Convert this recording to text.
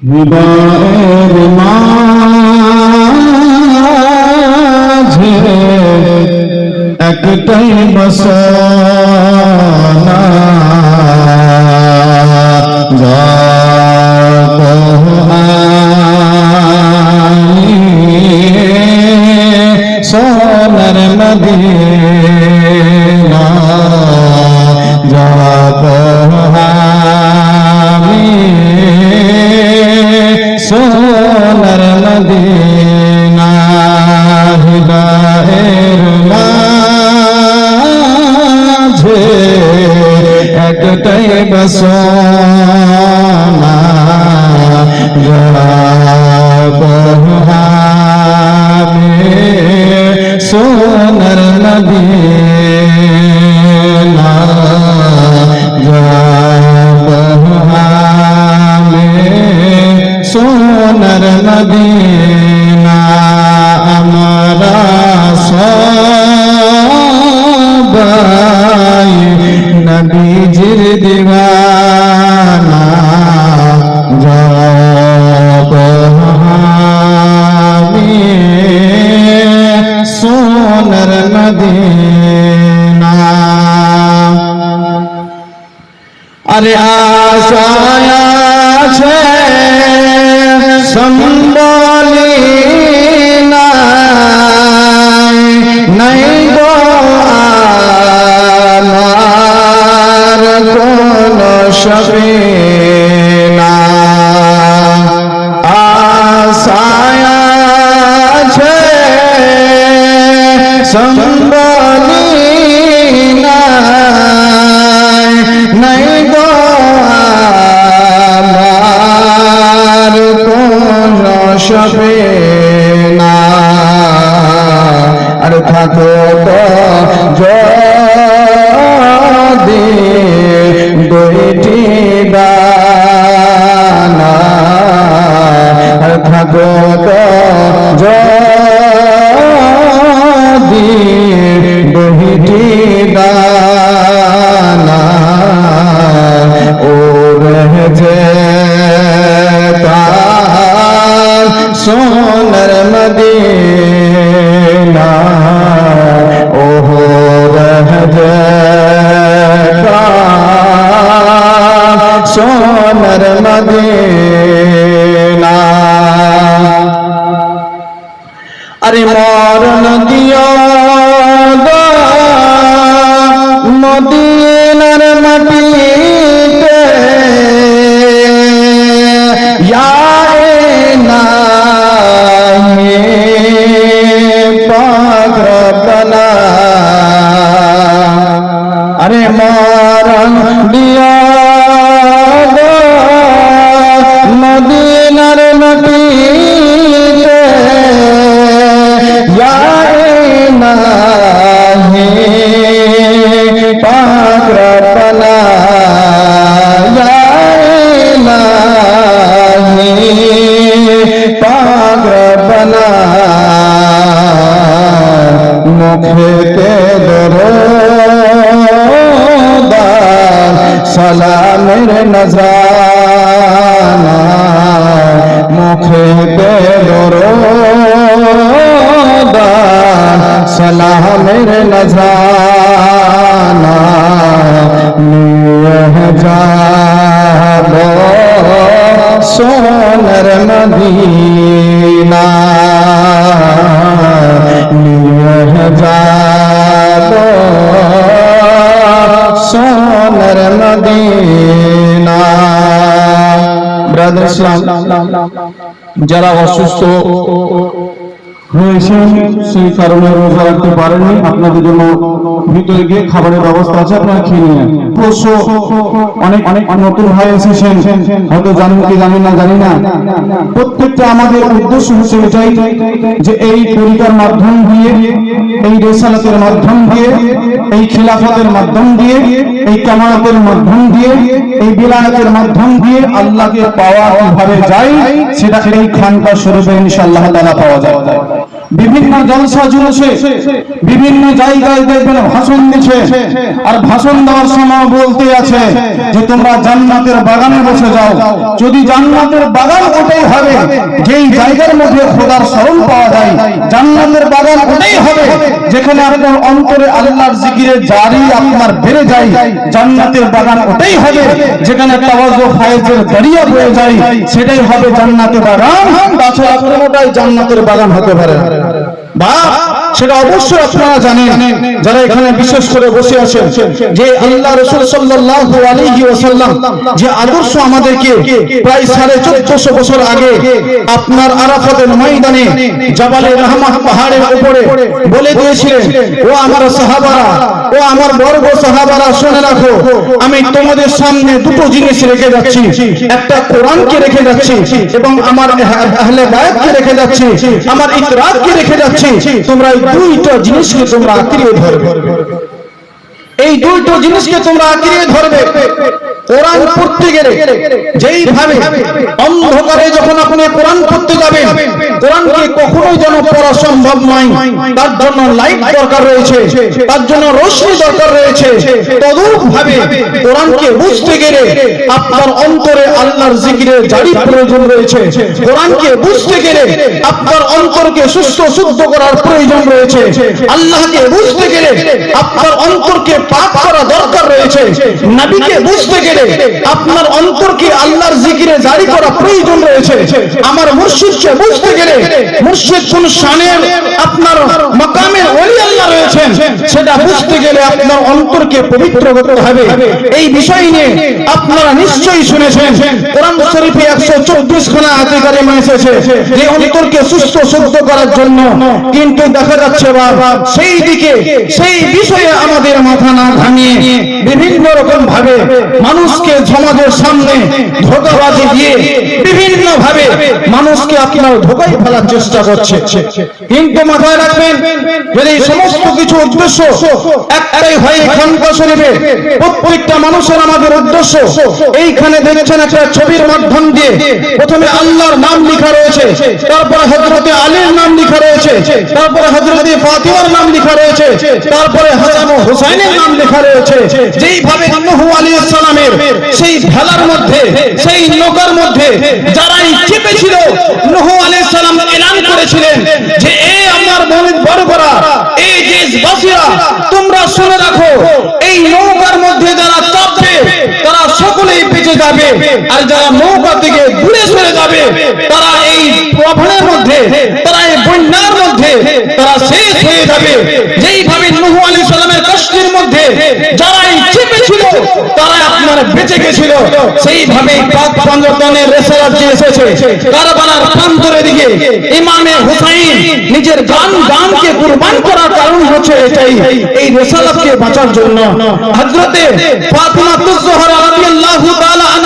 হৃদয়ের মাঝে একটাই বসনা সোনার মদিনা হৃদয়ের মাঝে একটাই বসনা মদিনা আমরা সবাই নবীজির দিওয়ানা যাব আমি সোনার মদিনা। আরে আশায় আছে সম্বলি নাই গো আমার কোন সবে না আর থাকো مار ندیا مدینر مٹی یا پاک ربنا ارے مارن মুখেতে দরদার সালামের নজানা মুখেতে দরদার সালামের নজানা নিয়ে যাব সোনার মদিনা ইসলাম যারা অসুস্থ সেই কারণে রোজা রাখতে আপনাদের জন্য ভিতরে গিয়ে খাবারের ব্যবস্থা আছে, আপনারা খেয়ে অনেক অনেক নতুন এসেছেন, হয়তো জানেন কি না, জানি না। প্রত্যেকটা আমাদের উদ্দেশ্য হচ্ছে এটাই, যে এই তরিকার মাধ্যম দিয়ে, এই রেসালাতের মাধ্যম দিয়ে, এই খিলাফতের মাধ্যম দিয়ে, এই মাধ্যম দিয়ে, এই মাধ্যম দিয়ে আল্লাহকে পাওয়া কীভাবে যায়, সেটা এই খানকা স্বরূপে ইনশাআল্লাহ তাআলা পাওয়া যায়। বিভিন্ন জলসা জুলুসে বিভিন্ন জায়গায় দেখবেন ভাষণ দিচ্ছে, আর ভাষণ দেওয়ার সময় বলতে আছে যে তোমরা জান্নাতের বাগানে বসে যাও যদি জান্নাতের বাগান ওটাই হবে, যেই জায়গার মধ্যে খোদার স্মরণ পাওয়া যায়, জান্নাতের বাগান ওটাই হবে, যেখানে আপনার অন্তরে আল্লাহর জিকিরে জারি আপনার বেড়ে যায়, জান্নাতের বাগান ওটাই হবে, যেখানে তাওয়াজু ফায়েজের দরিয়া বয়ে যায়, সেটাই হবে জান্নাতের বাগান তাছাড়া কোনোটাই জান্নাতের বাগান হতে পারে না। বা সেটা অবশ্যই আপনারা জানেন যারা এখানে বিশেষ করে বসে আছেন যে আল্লাহ রসুল সাল্লাল্লাহু আলাইহি ওয়াসাল্লাম যে আদর্শ আমাদেরকে প্রায় সাড়ে চোদ্দশো বছর আগে আপনার আরাফাতের ময়দানে জাবালে রহমত পাহাড়ের উপরে বলে দিয়েছিলেন, ও আমার সাহাবারা, ও আমার বর্গ সাহাবারা, শুনে রাখো, আমি তোমাদের সামনে দুটো জিনিস রেখে যাচ্ছি। একটা কোরআনকে রেখে যাচ্ছি এবং আমার আহলে বায়াতকে রেখে যাচ্ছি, আমার ইকরারকে রেখে যাচ্ছি। তোমরা এই দুইটা জিনিসকে তোমরা আঁকড়িয়ে ধরবে। এই দুইটা জিনিসকে তোমরা আঁকড়িয়ে ধরবে। কোরআন পড়তে গেলে যেইভাবে অন্ধকারে যখন আপনি কোরআন পড়তে যাবেন কোরআনকে কখনোই যেন পড়া সম্ভব নয়। তার জন্য লাইট দরকার রয়েছে তার জন্য রশ্মি দরকার রয়েছে। তদুপ ভাবে কোরআনকে বুঝতে গেলে আপনার অন্তরে আল্লাহর জিকিরের জারি প্রয়োজন রয়েছে। কোরআনকে বুঝতে গেলে আপনার অন্তরকে সুস্থ শুদ্ধ করার প্রয়োজন রয়েছে। আল্লাহকে বুঝতে গেলে আপনার অন্তরকে পাক করা দরকার রয়েছে। নবীকে বুঝতে গেলে আপনার অন্তরকে আল্লাহর জিকিরে জারি করা প্রয়োজন রয়েছে। আমার মুর্শিদকে বুঝতে গেলে মুর্শিদ কোন শানের আপনার মাকামে ওলি আল্লাহ রয়েছেন, সেটা বুঝতে গেলে আপনার অন্তরকে পবিত্র করতে হবে। এই বিষয় নিয়ে আপনারা নিশ্চয়ই শুনেছেন, কোরআন শরীফে একশো চব্বিশ খানা আধিকারে এসেছে যে অন্তরকে সুস্থ শুদ্ধ করার জন্য কিন্তু দেখা যাচ্ছে বাবা সেই দিকে সেই বিষয়ে আমাদের মাথা না ঘামিয়ে বিভিন্ন রকম ভাবে মানুষকে সমাজের সামনে ধোকাবাজি দিয়ে বিভিন্ন ভাবে মানুষকে আপনার ধোকায় ফেলার চেষ্টা করছে। কিন্তু মাথায় রাখবেন, যদি সমস্ত কিছু উদ্দেশ্য একটাই হয় খানকা শরীফে, প্রত্যেকটা মানুষের আমাদের উদ্দেশ্য, এইখানে দেখছেন একটা ছবির মাধ্যম দিয়ে প্রথমে আল্লাহর নাম লেখা রয়েছে, তারপরে হজরতে আলীর নাম লেখা রয়েছে, তারপরে হজরতে ফাতিমার নাম লেখা রয়েছে, তারপরে হাসান হুসাইনের নাম লেখা রয়েছে। যেইভাবে নহু আলাইহিস সালামের সেই ভেলার মধ্যে, সেই নৌকার মধ্যে যারাই চেপেছিল, নহু আলাইহিস সালাম এলান করেছিলেন যে, এ আমার মনে বড় করা এই দেশবাসীরা, তোমরা শুনে রাখো, এই নৌকার মধ্যে যারা চাপবে তারা সকলেই বেঁচে যাবে, আর যারা নৌকা থেকে ঘুরে সরে যাবে, তারা এই প্রভাবের মধ্যে, তারা এই বন্যার মধ্যে, তারা শেষ হয়ে যাবে। যেইভাবে নুহু আলী সালামের কষ্টের মধ্যে যারা এই চেপেছিল তারা আপনার বেঁচে গেছিল। সেইভাবে নিজের গান গানকে কুরবান করার কারণ হচ্ছে এটাই। এই রেসালাতকে বাঁচার জন্য হযরতে ফাতিমা তুজ জোহরা রাদিয়াল্লাহু